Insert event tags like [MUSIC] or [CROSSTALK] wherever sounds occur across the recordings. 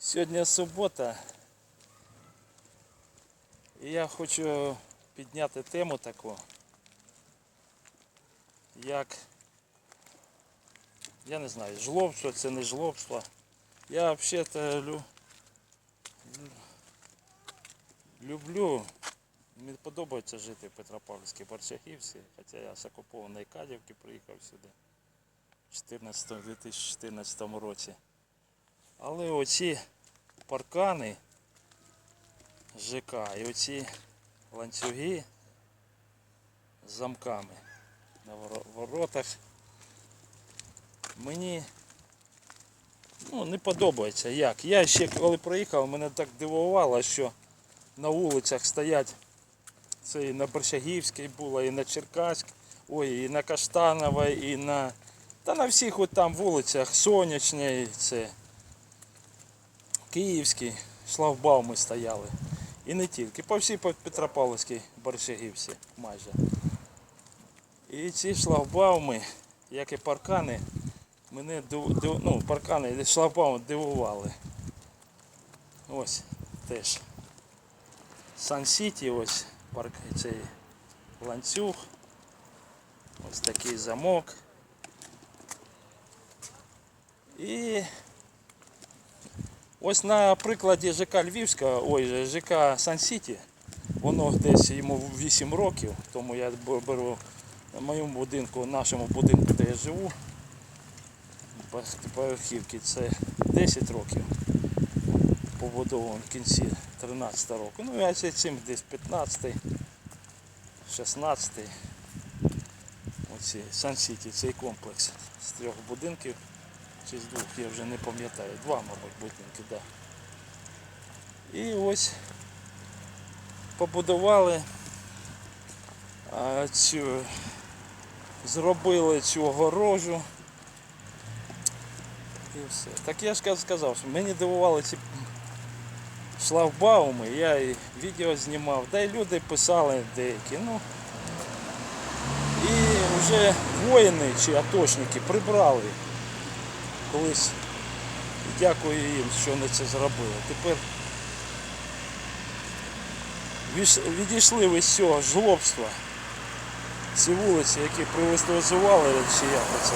Сьогодні субота. І я хочу підняти тему таку, як, я не знаю, жлобство це не жлобство. Я взагалі-то лю... люблю, мені подобається жити в Петропавлівській Борчагівці, хоча я з окупованої Кадівки приїхав сюди в 2014 році. Але оці паркани ЖК і оці ланцюги з замками на воротах мені ну, не подобається як. Я ще коли приїхав, мене так дивувало, що на вулицях стоять це і на Борщагівській було, і на Черкаськ, ой, і на Каштанова, і на. Та на всіх от там вулицях Сонячній, це Київській, шлагбауми стояли. І не тільки, по всій Пет- Петропавловській Борщагівці майже. І ці шлагбауми, як і паркани, мене див- див- ну, паркани шлагбауми дивували. Ось теж. Сан Сіті, ось парк цей ланцюг. Ось такий замок. І ось на прикладі ЖК Львівська, ой, ЖК Сан Сіті, воно десь йому 8 років, тому я беру на моєму будинку, нашому будинку, де я живу, поверхівки, це 10 років побудований в кінці 13 року. Ну, я цим десь 15-й, 16 Оці Сан Сіті, цей комплекс з трьох будинків чи з двох, я вже не пам'ятаю. Два, мабуть, будинки, так. Да. І ось побудували а, цю, зробили цю огорожу. І все. Так я ж сказав, що мені дивували ці шлагбауми, я і відео знімав, да й люди писали деякі. Ну, і вже воїни чи атошники прибрали колись. Дякую їм, що вони це зробили. Тепер відійшли з цього жлобства. Ці вулиці, які приватизували, чи як оце.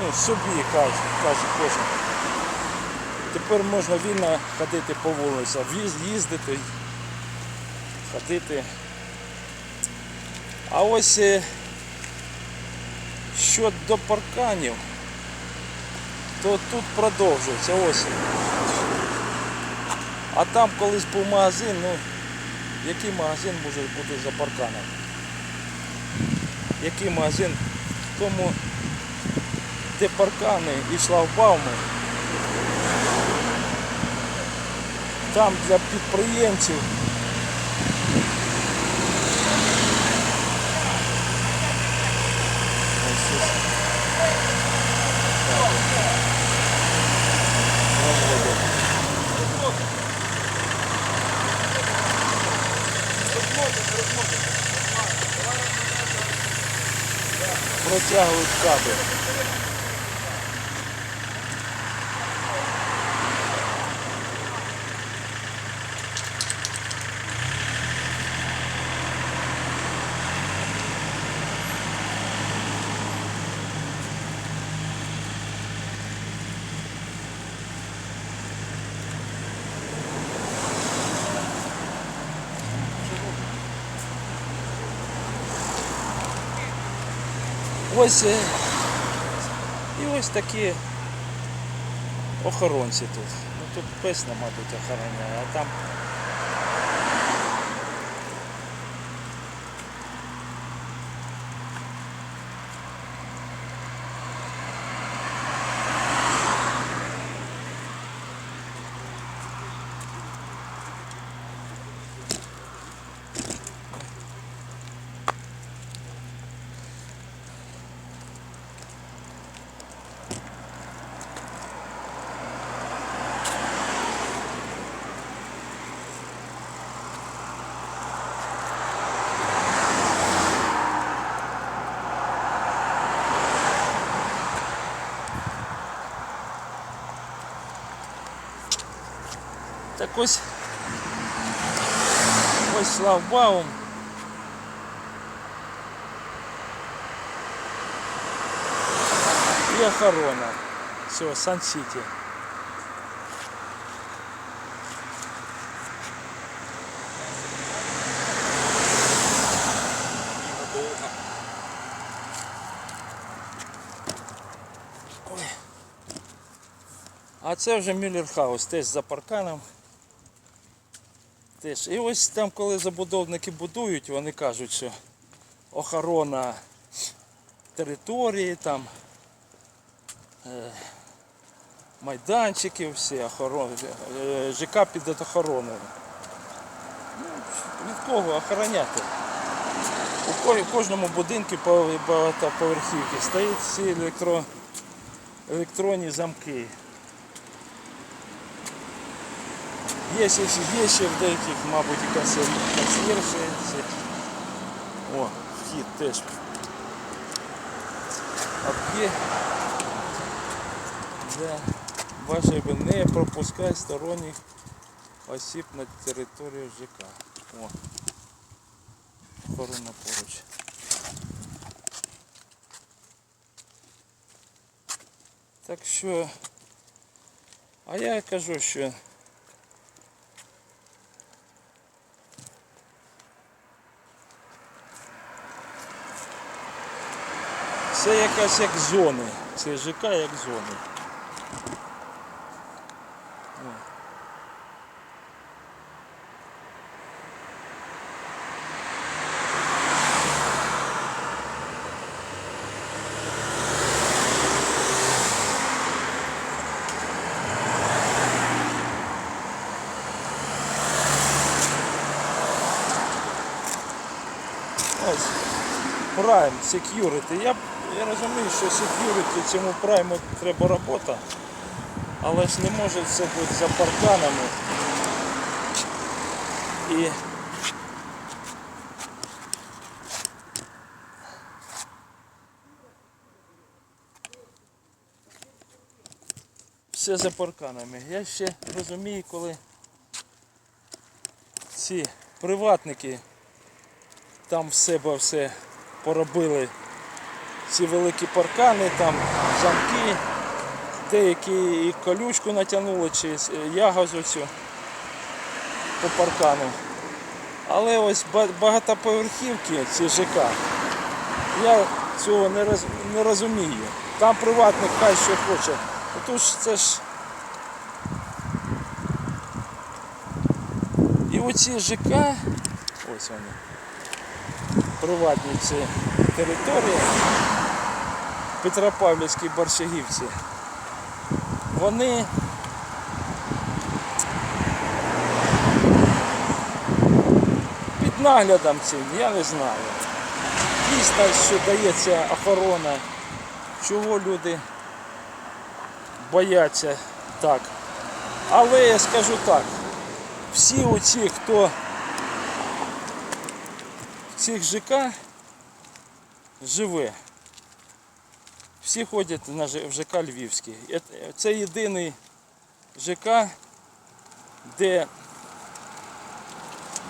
Ну, собі каже, каже кожен. Тепер можна вільно ходити по вулицям, їздити, ходити. А ось е, щодо парканів, то тут продовжується ось. А там колись був магазин, ну який магазин може бути за парканом? Який магазин тому, де паркани і шлагбауми, там для підприємців. Ось ось. Так. Проводять. Протягують кабель. Ось е, і ось такі охоронці тут. Ну тут пес, мабуть, охороняє, а там ось ось шлагбаум. І охорона. Все, Сан-Сіті. Ой. А це вже Мюллер Хаус, теж за парканом. Теж. І ось там, коли забудовники будують, вони кажуть, що охорона території, там е, майданчики, всі охорони, е, ЖК під охороною. Ну, від кого охороняти? У кожному будинку багатоповерхівки стоять всі електро, електронні замки. Є, ще- є ще в деяких, мабуть, консьєр- консьєржі. О, вхід теж. Об'є. Да. Бажаю не пропускати сторонніх осіб на територію ЖК. О. Охорона поруч. Так що, а я кажу, що це якась як зони. Це ЖК як зони. Prime Security. Я, я розумію, що security цьому Prime треба робота, але ж не може все бути за парканами. І все за парканами. Я ще розумію, коли ці приватники там в себе все поробили ці великі паркани, там замки, деякі і колючку натягнули, чи с- ягозу цю по паркану. Але ось багатоповерхівки, ці ЖК, я цього не, роз, не розумію. Там приватник хай що хоче. Отож це ж. І оці ЖК, ось вони приватні ці території Петропавлівській Борщагівці, вони під наглядом цим, я не знаю. Дійсно, що дається охорона, чого люди бояться так. Але я скажу так, всі оці, хто в цих ЖК живе. Всі ходять в ЖК Львівський. Е- Це єдиний ЖК, де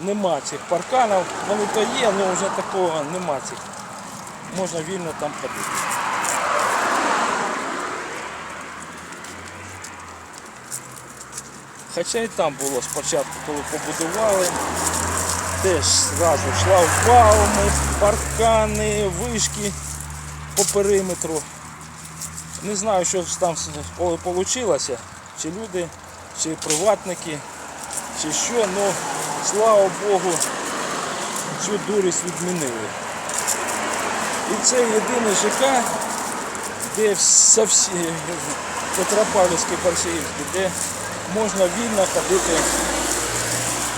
нема цих парканів. Вони то є, але вже такого нема цих. Можна вільно там ходити. Хоча і там було спочатку, коли побудували, теж зразу шлагбауми, паркани, вишки по периметру. Не знаю, що там вийшло, чи люди, чи приватники, чи що, але слава Богу, цю дурість відмінили. І це єдиний ЖК, де всі Петропавлівський Парсіївський, де можна вільно ходити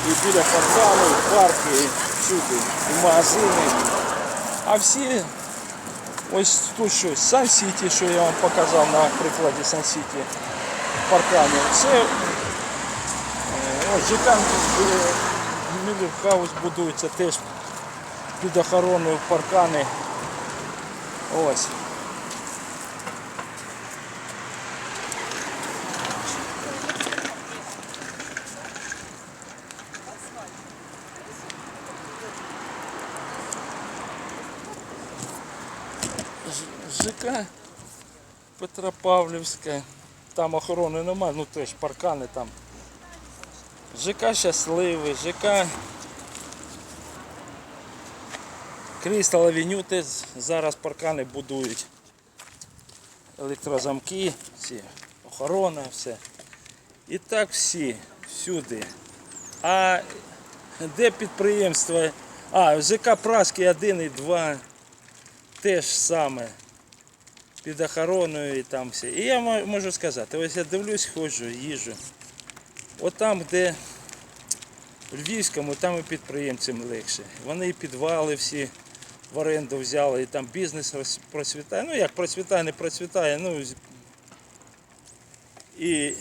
і біля паркану, і парки, і всюди, і магазини. А всі ось тут щось Сан Сіті, що я вам показав на прикладі Сан Сіті паркану. Це е, ось ЖК Мілівхаус будується теж під охороною паркани. Ось. ЖК Петропавлівське. Там охорони немає, ну теж паркани там. ЖК щасливий, ЖК Крістал Авеню теж зараз паркани будують. Електрозамки, всі, охорона, все. І так всі, всюди. А де підприємства? А, ЖК Праський 1 і 2 теж саме. Під охороною і там все. І я можу сказати, ось я дивлюсь, ходжу, їжу. От там, де в Львівському, там і підприємцям легше. Вони і підвали всі в оренду взяли, і там бізнес процвітає. Ну як процвітає, не процвітає, ну і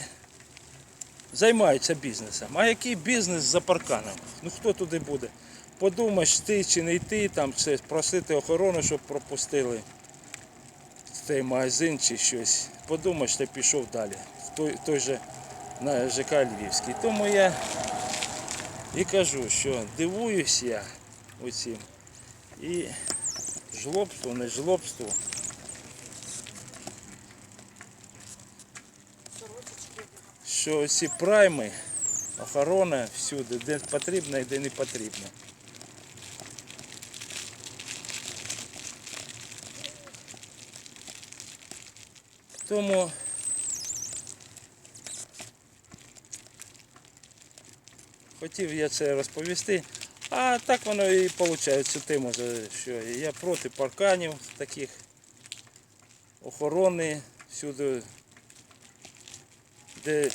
займаються бізнесом. А який бізнес за парканом? Ну хто туди буде? Подумаєш, йти чи не йти, там це просити охорону, щоб пропустили той магазин чи щось. Подумаєш, ти пішов далі. В той, той же на ЖК Львівський. Тому я і кажу, що дивуюсь я оцім. І жлобство, не жлобство. Що ці прайми, охорона всюди, де потрібно і де не потрібно. Тому хотів я це розповісти. А так воно і виходить цю тему, що я проти парканів таких охорони всюди, де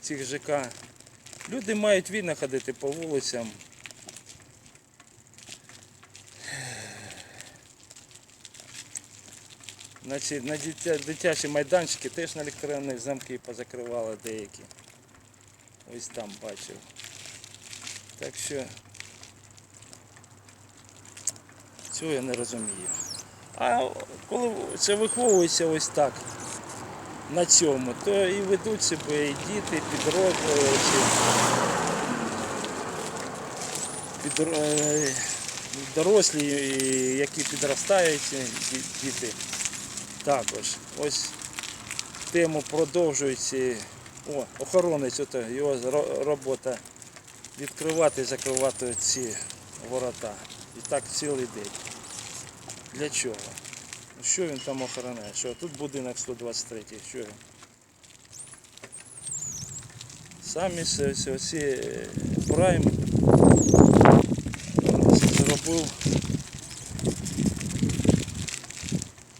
цих ЖК. Люди мають вільно ходити по вулицям. Значить, на дитя, дитячі майданчики теж на електронні замки позакривали деякі. Ось там бачив. Так що цього я не розумію. А коли це виховується ось так на цьому, то і ведуть себе і діти, підроблюючи, підро... е, дорослі, які підростають, діти також. Ось тему продовжується. О, охоронець, ото його робота відкривати і закривати ці ворота. І так цілий день. Для чого? Ну, Що він там охороняє? Що тут будинок 123, що він? Самі оці е, прайм зробив,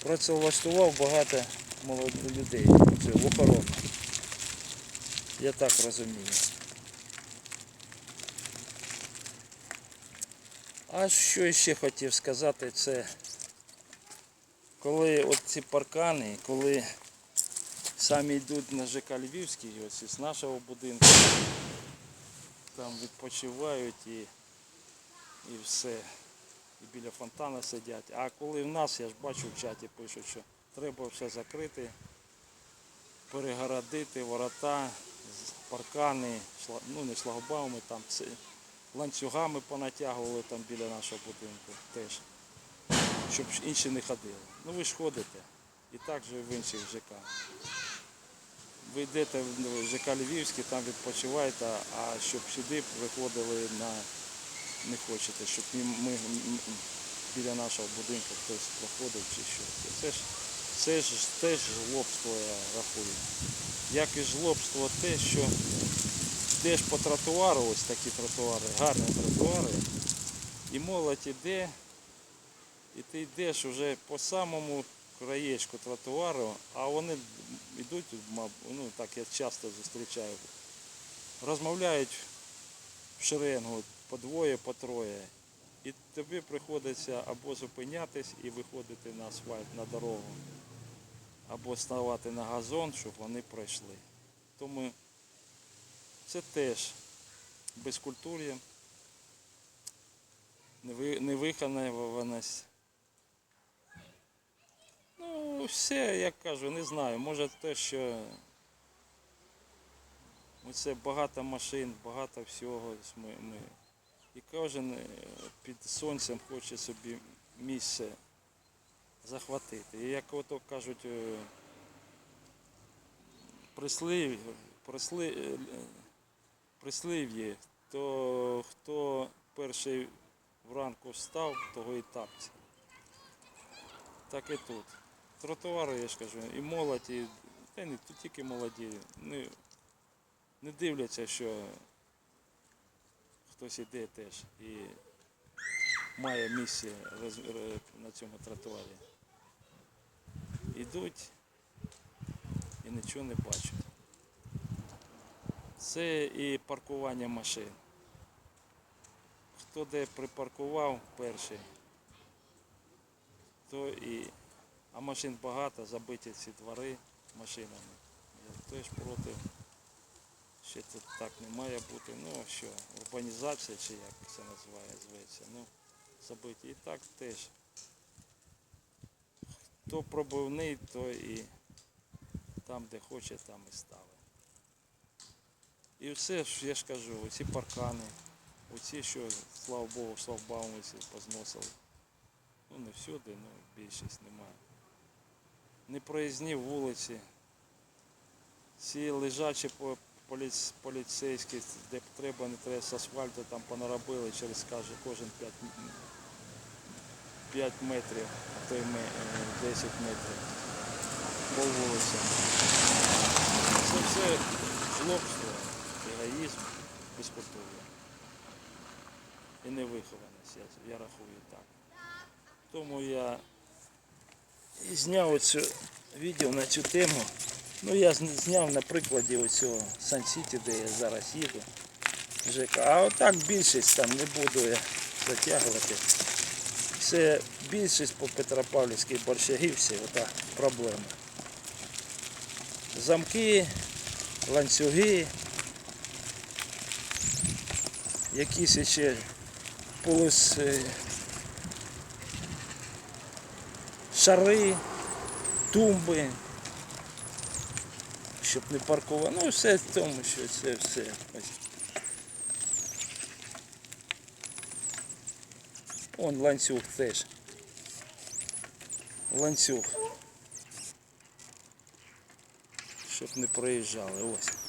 працевлаштував багато молодих людей в охорону. Я так розумію. А що ще хотів сказати, це коли от ці паркани, коли самі йдуть на ЖК Львівський, ось із нашого будинку, там відпочивають і, і все. І біля фонтана сидять. А коли в нас, я ж бачу в чаті пишуть, що треба все закрити, перегородити ворота, паркани, ну не шлагбауми, там ланцюгами понатягували там біля нашого будинку теж, щоб інші не ходили. Ну ви ж ходите. І так же в інших ЖК. Ви йдете в ЖК Львівський, там відпочиваєте, а щоб сюди виходили на не хочете, щоб ми, біля нашого будинку хтось проходив чи що. Це ж це ж теж жлобство я рахую. Як і жлобство те, що йдеш по тротуару, ось такі тротуари, гарні тротуари, і молодь іде, і ти йдеш вже по самому краєчку тротуару, а вони йдуть, ну так я часто зустрічаю, розмовляють в шеренгу по двоє, по троє. І тобі приходиться або зупинятись і виходити на асфальт, на дорогу, або ставати на газон, щоб вони пройшли. Тому це теж безкультур'я, неви- невихованість. Ну, все, як кажу, не знаю. Може те, що оце багато машин, багато всього. Ми, ми. І кожен е, під сонцем хоче собі місце захватити. І як ото кажуть, е, прислив, присли, е, то хто перший вранку встав, того і тапці. Так і тут. Тротуари, я ж кажу, і молодь, і та не тут тільки молоді. Не, не дивляться, що хтось іде теж і має місце на цьому тротуарі. Ідуть і нічого не бачать. Це і паркування машин. Хто де припаркував перший, то і. А машин багато, забиті ці двори машинами. Я теж проти. Ще тут так не має бути. Ну що, урбанізація чи як це називає, зветься. Ну, забиті. І так теж. Хто пробивний, то і там, де хоче, там і ставить. І все ж, я ж кажу, оці паркани, оці, що, слава Богу, шлагбауми ці позносили. Ну не всюди, ну більшість немає. Непроїзні вулиці. Ці лежачі поліц- поліцейські, де треба, не треба з асфальту, там понаробили через каже, кожен 5, 5 метрів, а то й е, 10 метрів по вулицям. Це все злобство, егоїзм, безкультур'я. І невихованість, я, я рахую так. Тому я і зняв оцю відео на цю тему. Ну я зняв на прикладі оцього Сан-Сіті, де я зараз їду. ЖК. А отак більшість там не буду я затягувати. Це більшість по Петропавлівській Борщагівці, ота проблема. Замки, ланцюги, якісь ще полос, е, шари, тумби, щоб не паркував. Ну все в тому, що це все. Ось. Он ланцюг теж. Ланцюг. Щоб не проїжджали. Ось.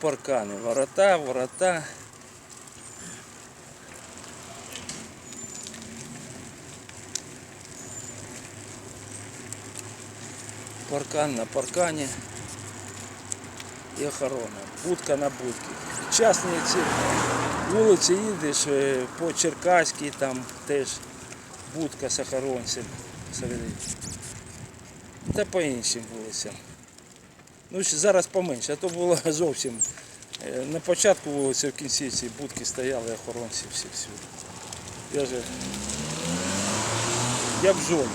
Паркани. Ворота, ворота. Паркан на паркані. І охорона. Будка на будці. Частні ці вулиці їдеш е, по Черкаській, там теж будка з охоронцем. Та по іншим вулицям. Ну, зараз поменше, а то було [LAUGHS] зовсім. е, На початку вулиці, в кінці ці будки стояли охоронці всі всюди. Я же я в зоні.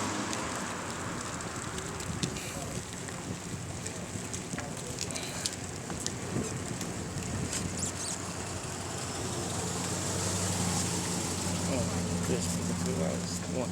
О, теж закривалися. О.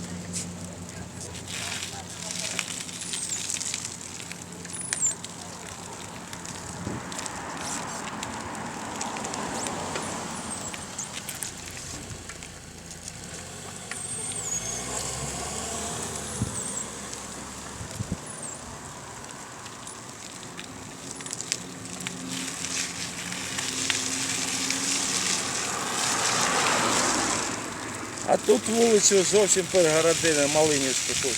А тут вулицю зовсім перегородили Малинівську тут.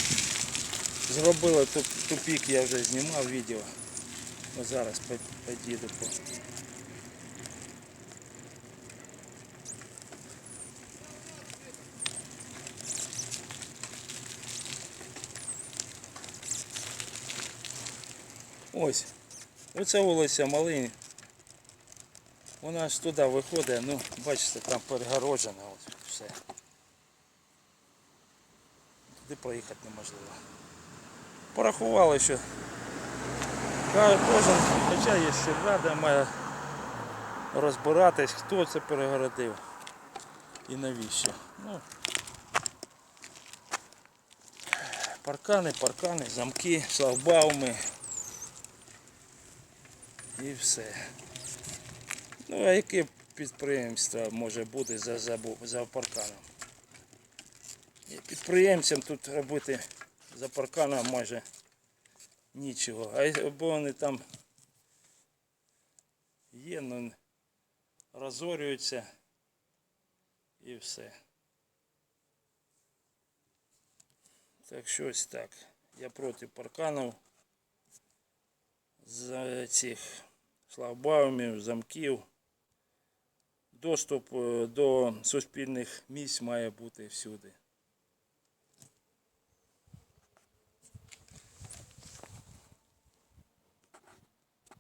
Зробили тупік, я вже знімав відео. Ось зараз поїду по. Ось. Оце вулиця Малинів. Вона ж туди виходить, ну, бачите, там перегороджена ось все. Туди проїхати неможливо. Порахували, що кожен, хоча є ще рада має розбиратись, хто це перегородив і навіщо. Ну, паркани, паркани, замки, шлагбауми і все. Ну а яке підприємство може бути за, за, за парканом? Підприємцям тут робити за парканом майже нічого. А й- бо вони там є, ну розорюються і все. Так що ось так. Я проти парканів з цих шлагбаумів, замків. Доступ е, до суспільних місць має бути всюди.